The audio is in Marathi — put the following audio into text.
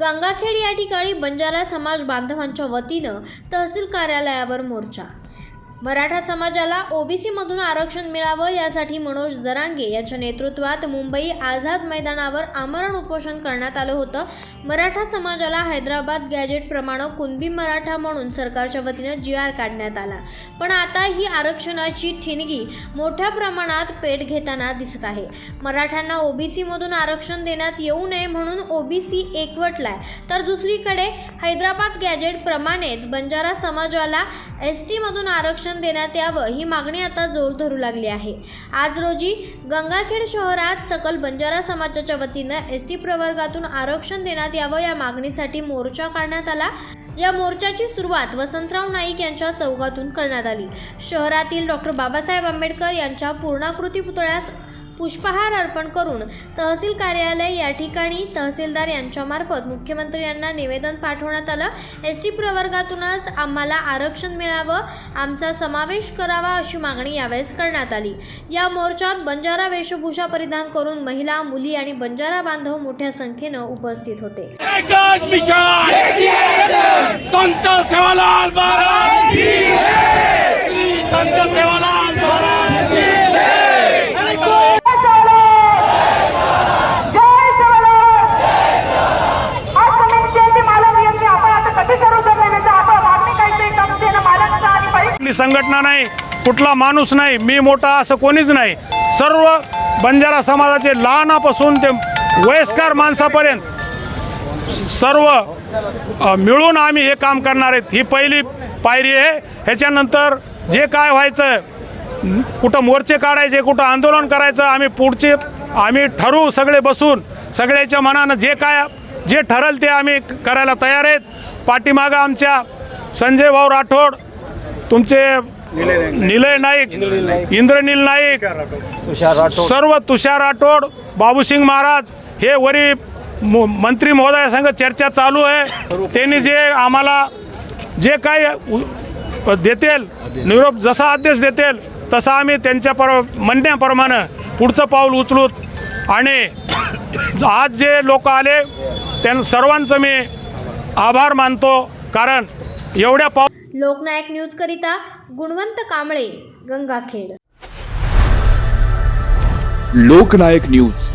गंगाखेड या ठिकाणी बंजारा समाज बांधवांच्या वतीनं तहसील कार्यालयावर मोर्चा मराठा समाजाला ओबीसी मधून आरक्षण मिळावं यासाठी मनोज जरांगे यांच्या नेतृत्वात मुंबई आझाद मैदानावर आमरण उपोषण करण्यात आलं होतं. मराठा समाजाला हैदराबाद गॅजेट प्रमाणे कुणबी मराठा म्हणून सरकारच्या वतीनं जी आर काढण्यात आला. पण आता ही आरक्षणाची ठिणगी मोठ्या प्रमाणात पेट घेताना दिसत आहे. मराठ्यांना ओबीसी मधून आरक्षण देण्यात येऊ नये म्हणून ओबीसी एकवटलाय. तर दुसरीकडे हैदराबाद गॅजेट प्रमाणेच बंजारा समाजाला एस मधून आरक्षण देण्यात यावं ही मागणी आता जोर धरू लागली आहे. आज रोजी गंगाखेड शहरात सकल बंजारा समाजाच्या वतीनं एस टी प्रवर्गातून आरक्षण देण्यात यावं या मागणीसाठी मोर्चा काढण्यात आला. या मोर्चाची सुरुवात वसंतराव नाईक यांच्या चौकातून करण्यात आली. शहरातील डॉक्टर बाबासाहेब आंबेडकर यांच्या पूर्णाकृती पुतळ्यास पुष्पहार अर्पण करून तहसील कार्यालय या ठिकाणी तहसीलदार यांच्यामार्फत मुख्यमंत्री यांना निवेदन पाठवण्यात आलं. एस टी प्रवर्गातूनच आम्हाला आरक्षण मिळावं आमचा समावेश करावा अशी मागणी यावेळेस करण्यात आली. या मोर्चात बंजारा वेशभूषा परिधान करून महिला मुली आणि बंजारा बांधव मोठ्या संख्येनं उपस्थित होते. संघटना नाही कुठला माणूस नाही मी मोठा असं कोणीच नाही. सर्व बंजारा समाजाचे लहानापासून ते वयस्कर माणसापर्यंत सर्व मिळून आम्ही हे काम करणार आहेत. ही पहिली पायरी आहे. ह्याच्यानंतर जे काय व्हायचं कुठं मोर्चे काढायचे कुठं आंदोलन करायचं आम्ही पुढचे आम्ही ठरवू सगळे बसून. सगळ्याच्या मनानं जे काय जे ठरल ते आम्ही करायला तयार आहेत. पाठीमागं आमच्या संजय भाऊ राठोड तुमचे निलय नाईक. इंद्रनील नाईक सर्व तुषार राठोड बाबूसिंग महाराज हे वरी मु- मंत्री महोदयासंग चर्चा चालू आहे. त्यांनी जे आम्हाला जे काय उ- देतील निरोप जसा आदेश देतील तसा आम्ही त्यांच्या पर म्हणण्याप्रमाणे पुढचं पाऊल उचलू आणि आज जे लोक आले त्यां सर्वांचं मी आभार मानतो. कारण एवढ्या पाऊ लोकनायक न्यूज करिता गुणवंत कांबळे गंगाखेड. लोकनायक न्यूज.